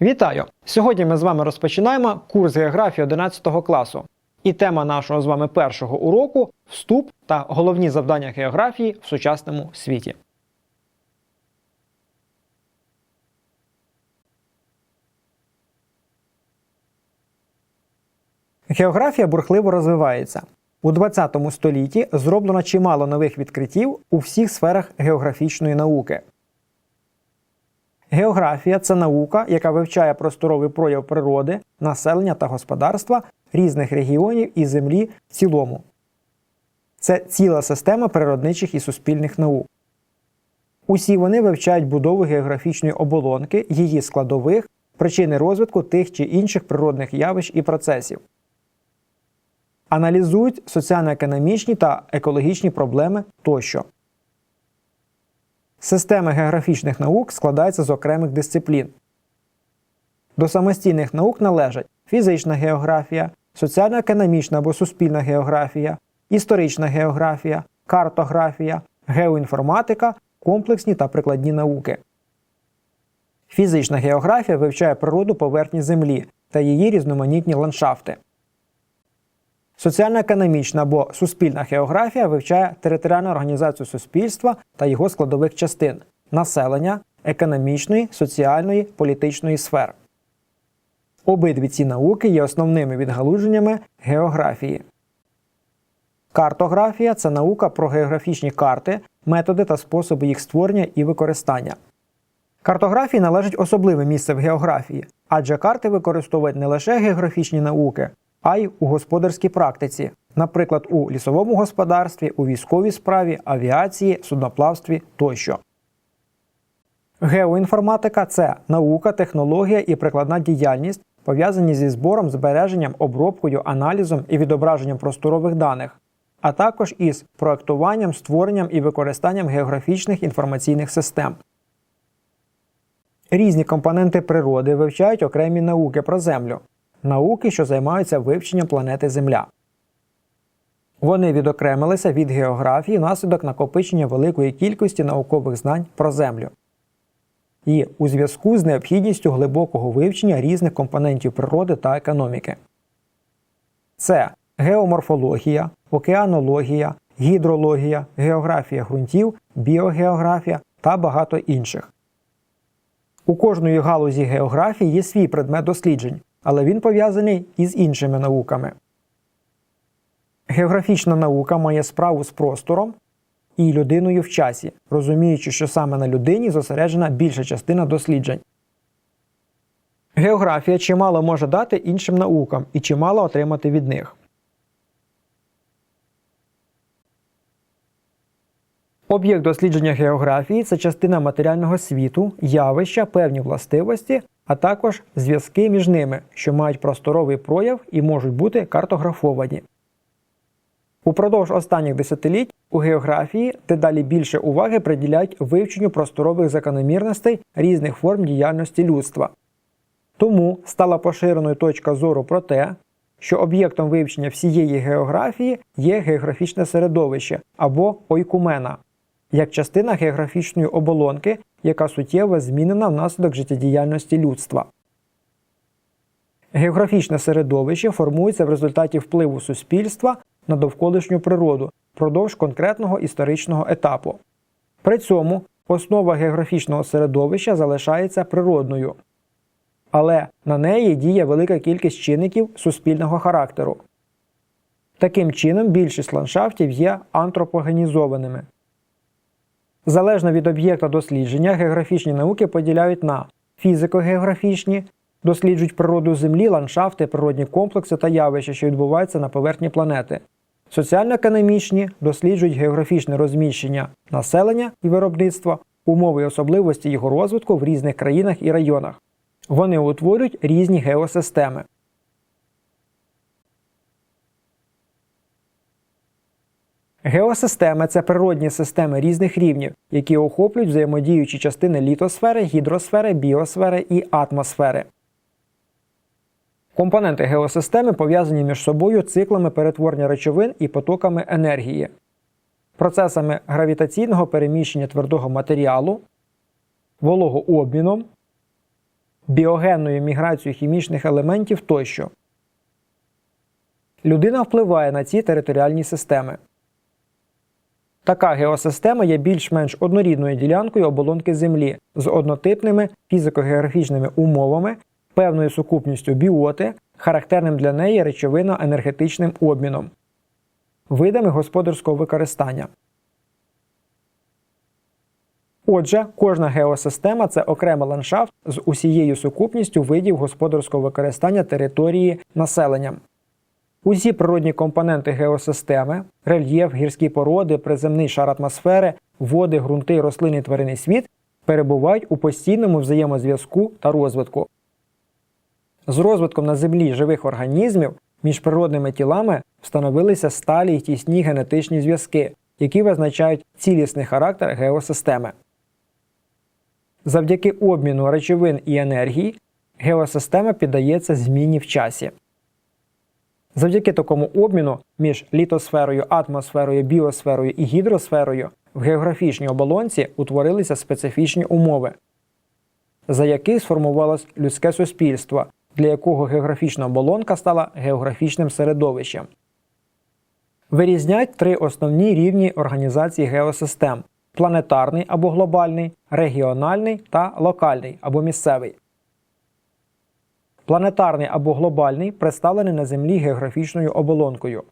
Вітаю! Сьогодні ми з вами розпочинаємо курс географії 11 класу. І тема нашого з вами першого уроку вступ та головні завдання географії в сучасному світі. Географія бурхливо розвивається. У 20 столітті зроблено чимало нових відкриттів у всіх сферах географічної науки. Географія це наука, яка вивчає просторовий прояв природи, населення та господарства різних регіонів і землі в цілому. Це ціла система природничих і суспільних наук. Усі вони вивчають будову географічної оболонки, її складових, причини розвитку тих чи інших природних явищ і процесів. Аналізують соціально-економічні та екологічні проблеми тощо. Система географічних наук складається з окремих дисциплін. До самостійних наук належать фізична географія, соціально-економічна або суспільна географія, історична географія, картографія, геоінформатика, комплексні та прикладні науки. Фізична географія вивчає природу поверхні Землі та її різноманітні ландшафти. Соціально-економічна або суспільна географія вивчає територіальну організацію суспільства та його складових частин населення, економічної, соціальної, політичної сфер. Обидві ці науки є основними відгалуженнями географії. Картографія це наука про географічні карти, методи та способи їх створення і використання. Картографії належить особливе місце в географії, адже карти використовують не лише географічні науки, а й у господарській практиці, наприклад, у лісовому господарстві, у військовій справі, авіації, судноплавстві тощо. Геоінформатика це наука, технологія і прикладна діяльність, пов'язані зі збором, збереженням, обробкою, аналізом і відображенням просторових даних, а також із проектуванням, створенням і використанням географічних інформаційних систем. Різні компоненти природи вивчають окремі науки про Землю, науки, що займаються вивченням планети Земля. Вони відокремилися від географії внаслідок накопичення великої кількості наукових знань про Землю. І у зв'язку з необхідністю глибокого вивчення різних компонентів природи та економіки. Це геоморфологія, океанологія, гідрологія, географія ґрунтів, біогеографія та багато інших. У кожної галузі географії є свій предмет досліджень, але він пов'язаний із іншими науками. Географічна наука має справу з простором і людиною в часі, розуміючи, що саме на людині зосереджена більша частина досліджень. Географія чимало може дати іншим наукам і чимало отримати від них. Об'єкт дослідження географії це частина матеріального світу, явища, певні властивості, а також зв'язки між ними, що мають просторовий прояв і можуть бути картографовані. Упродовж останніх десятиліть у географії дедалі більше уваги приділяють вивченню просторових закономірностей різних форм діяльності людства. Тому стала поширеною точка зору про те, що об'єктом вивчення всієї географії є географічне середовище або ойкумена, як частина географічної оболонки, яка суттєво змінена внаслідок життєдіяльності людства. Географічне середовище формується в результаті впливу суспільства на довколишню природу впродовж конкретного історичного етапу. При цьому основа географічного середовища залишається природною, але на неї діє велика кількість чинників суспільного характеру. Таким чином, більшість ландшафтів є антропогенізованими. Залежно від об'єкта дослідження, географічні науки поділяють на фізико-географічні, досліджують природу Землі, ландшафти, природні комплекси та явища, що відбуваються на поверхні планети. Соціально-економічні досліджують географічне розміщення населення і виробництва, умови і особливості його розвитку в різних країнах і районах. Вони утворюють різні геосистеми. Геосистеми це природні системи різних рівнів, які охоплюють взаємодіючі частини літосфери, гідросфери, біосфери і атмосфери. Компоненти геосистеми пов'язані між собою циклами перетворення речовин і потоками енергії, процесами гравітаційного переміщення твердого матеріалу, вологообміном, біогенною міграцією хімічних елементів тощо. Людина впливає на ці територіальні системи. Така геосистема є більш-менш однорідною ділянкою оболонки Землі з однотипними фізико-географічними умовами, певною сукупністю біоти, характерним для неї речовинно-енергетичним обміном, видами господарського використання. Отже, кожна геосистема це окремий ландшафт з усією сукупністю видів господарського використання території населенням. Усі природні компоненти геосистеми рельєф, гірські породи, приземний шар атмосфери, води, ґрунти, рослини, тваринний світ перебувають у постійному взаємозв'язку та розвитку. З розвитком на землі живих організмів між природними тілами встановилися сталі й тісні генетичні зв'язки, які визначають цілісний характер геосистеми. Завдяки обміну речовин і енергії геосистема піддається зміні в часі. Завдяки такому обміну між літосферою, атмосферою, біосферою і гідросферою в географічній оболонці утворилися специфічні умови, за які сформувалось людське суспільство, для якого географічна оболонка стала географічним середовищем. Вирізняють три основні рівні організації геосистем: планетарний або глобальний, регіональний та локальний або місцевий. Планетарний або глобальний представлений на Землі географічною оболонкою.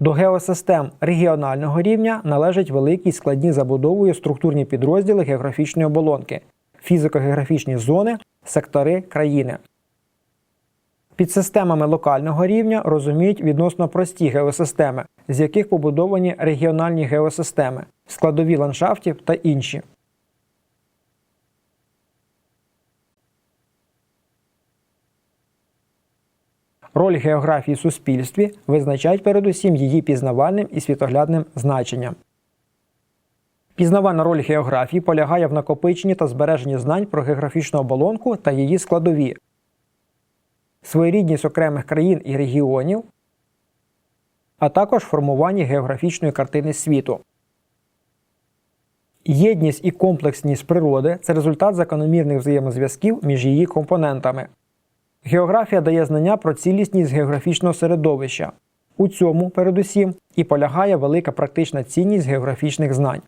До геосистем регіонального рівня належать великі складні забудовою структурні підрозділи географічної оболонки, фізико-географічні зони, сектори країни. Під системами локального рівня розуміють відносно прості геосистеми, з яких побудовані регіональні геосистеми, складові ландшафтів та інші. Роль географії в суспільстві визначають передусім її пізнавальним і світоглядним значенням. Пізнавальна роль географії полягає в накопиченні та збереженні знань про географічну оболонку та її складові, своєрідність окремих країн і регіонів, а також формуванні географічної картини світу. Єдність і комплексність природи це результат закономірних взаємозв'язків між її компонентами. Географія дає знання про цілісність географічного середовища. У цьому, передусім, і полягає велика практична цінність географічних знань.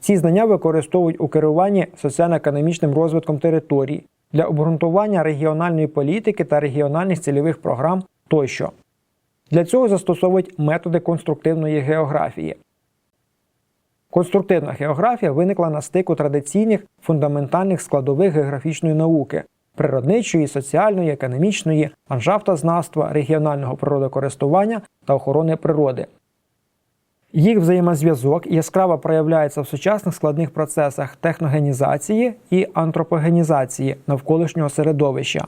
Ці знання використовують у керуванні соціально-економічним розвитком територій для обґрунтування регіональної політики та регіональних цільових програм тощо. Для цього застосовують методи конструктивної географії. Конструктивна географія виникла на стику традиційних фундаментальних складових географічної науки природничої, соціальної, економічної, ландшафтознавства, регіонального природокористування та охорони природи. Їх взаємозв'язок яскраво проявляється в сучасних складних процесах техногенізації і антропогенізації навколишнього середовища.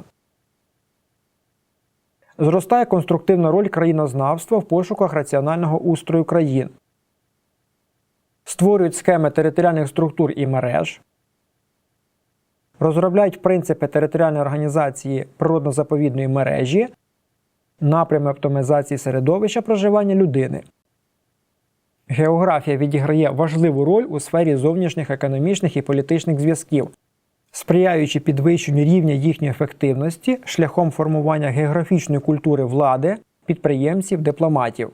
Зростає конструктивна роль країнознавства в пошуках раціонального устрою країн. Створюють схеми територіальних структур і мереж, розробляють принципи територіальної організації природно-заповідної мережі, напрями оптимізації середовища проживання людини. Географія відіграє важливу роль у сфері зовнішніх економічних і політичних зв'язків, сприяючи підвищенню рівня їхньої ефективності шляхом формування географічної культури влади, підприємців, дипломатів.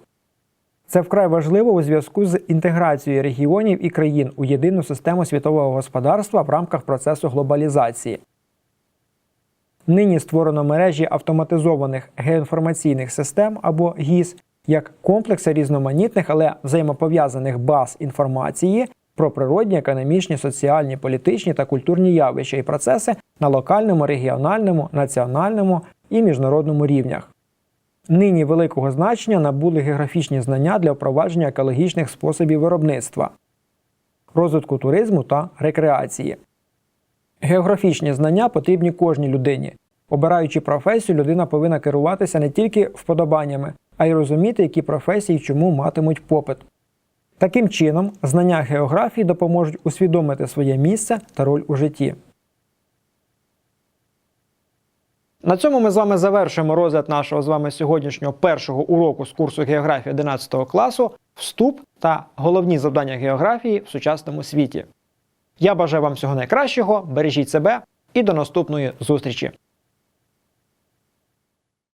Це вкрай важливо у зв'язку з інтеграцією регіонів і країн у єдину систему світового господарства в рамках процесу глобалізації. Нині створено мережі автоматизованих геоінформаційних систем або ГІС як комплекси різноманітних, але взаємопов'язаних баз інформації про природні, економічні, соціальні, політичні та культурні явища і процеси на локальному, регіональному, національному і міжнародному рівнях. Нині великого значення набули географічні знання для впровадження екологічних способів виробництва, розвитку туризму та рекреації. Географічні знання потрібні кожній людині. Обираючи професію, людина повинна керуватися не тільки вподобаннями, а й розуміти, які професії чому матимуть попит. Таким чином, знання географії допоможуть усвідомити своє місце та роль у житті. На цьому ми з вами завершуємо розгляд нашого з вами сьогоднішнього першого уроку з курсу географії 11 класу Вступ та головні завдання географії в сучасному світі. Я бажаю вам всього найкращого, бережіть себе, і до наступної зустрічі!